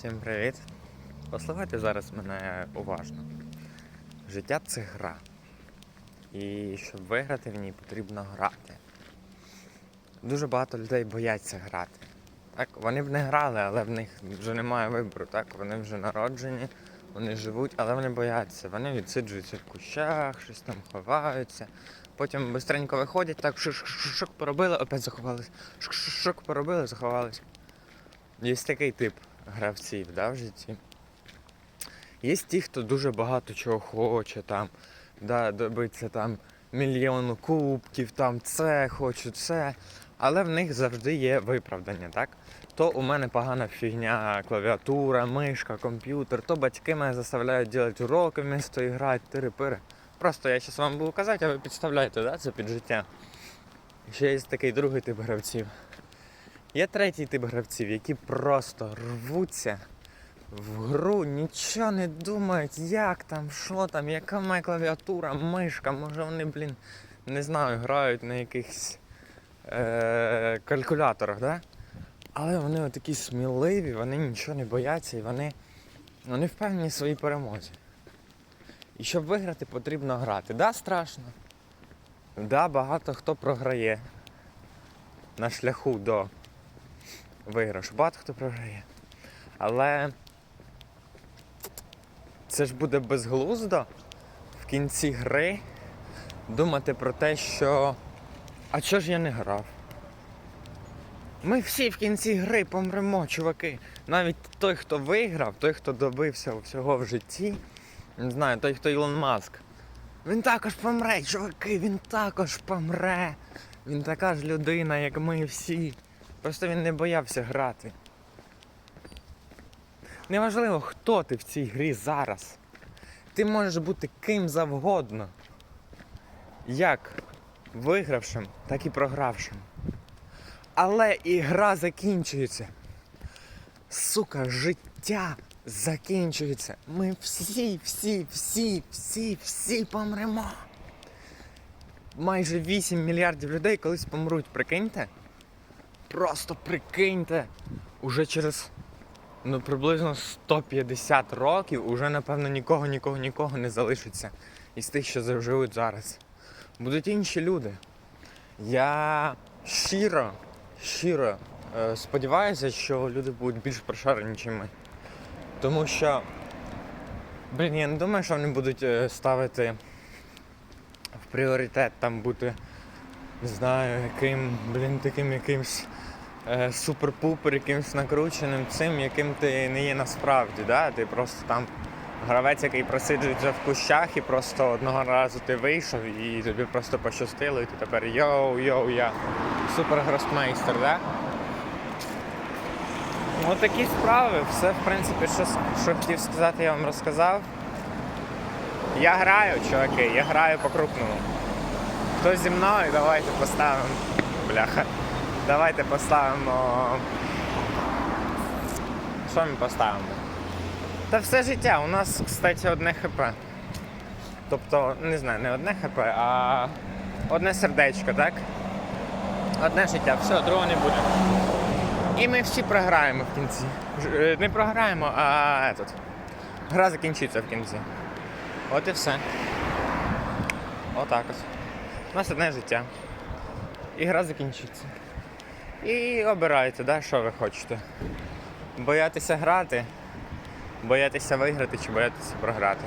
Всім привіт. Послухайте зараз мене уважно. Життя це гра. І щоб виграти в ній, потрібно грати. Дуже багато людей бояться грати. Так, вони б не грали, але в них вже немає вибору. Так, вони вже народжені, вони живуть, але вони бояться. Вони відсиджуються в кущах, щось там ховаються. Потім бистренько виходять, так шик поробили, опять заховались. Шик поробили, заховались. Є такий тип гравців да, в житті. Є ті, хто дуже багато чого хоче, там, да, добитися там мільйону кубків, там це хочу, це. Але в них завжди є виправдання, так? То у мене погана фігня, клавіатура, мишка, комп'ютер, то батьки мене заставляють робити уроки вмісто грати, тири-пири. Просто я зараз вам буду казати, а ви підставляєте да, це під життя. Ще є такий другий тип гравців. Є третій тип гравців, які просто рвуться в гру, нічого не думають, як там, що там, яка моя клавіатура, мишка, може вони, блін, не знаю, грають на якихось е- калькуляторах, да? Але вони такі сміливі, вони нічого не бояться і вони, вони впевнені в своїй перемозі. І щоб виграти, потрібно грати. Да, страшно. Да, багато хто програє на шляху до виграшу. Багато хто програє. Але це ж буде безглуздо в кінці гри думати про те, що а чого ж я не грав? Ми всі в кінці гри помремо, чуваки. Навіть той, хто виграв, той, хто добився всього в житті, не знаю, той, хто Ілон Маск. Він також помре, чуваки, він також помре. Він така ж людина, як ми всі. Просто він не боявся грати. Неважливо, хто ти в цій грі зараз. Ти можеш бути ким завгодно. Як вигравшим, так і програвшим. Але і гра закінчується. Сука, життя закінчується. Ми всі, всі, всі, всі, всі помремо. Майже 8 мільярдів людей колись помруть, прикиньте? Просто прикиньте. Уже через ну, приблизно 150 років уже, напевно, нікого, нікого, нікого не залишиться із тих, що живуть зараз. Будуть інші люди. Я щиро, щиро е, сподіваюся, що люди будуть більш прошарені, ніж ми. Тому що, блін, я не думаю, що вони будуть е, ставити в пріоритет там бути, не знаю, яким, блін, таким якимсь е, супер-пупер, якимсь накрученим цим, яким ти не є насправді. Да? Ти просто там гравець, який просиджується в кущах, і просто одного разу ти вийшов і тобі просто пощастило, і ти тепер йоу, йоу, я супер-гросмейстер, да? Ну такі справи, все в принципі, що, що хотів сказати, я вам розказав. Я граю, чуваки, я граю по-крупному. Хто зі мною, давайте поставимо. Бляха. Давайте поставимо. Що ми поставимо? Та все життя. У нас, кстати, одне ХП. Тобто, не знаю, не одне ХП, а одне сердечко, так? Одне життя, все, другого не буде. І ми всі програємо в кінці. Е, Не програємо, а этот. Гра закінчиться в кінці. От і все. Отак от. У нас одне життя. І гра закінчиться. І обирайте, да, що ви хочете. Боятися грати, боятися виграти чи боятися програти.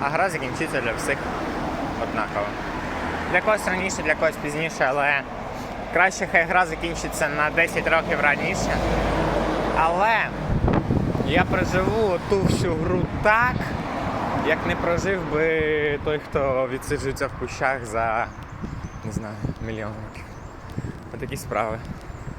А гра закінчиться для всіх однаково. Для когось раніше, для когось пізніше, але краще хай гра закінчиться на 10 років раніше. Але я проживу ту всю гру так, як не прожив би той, хто відсиджується в кущах за не знаю, мільйон років. Отакі справи.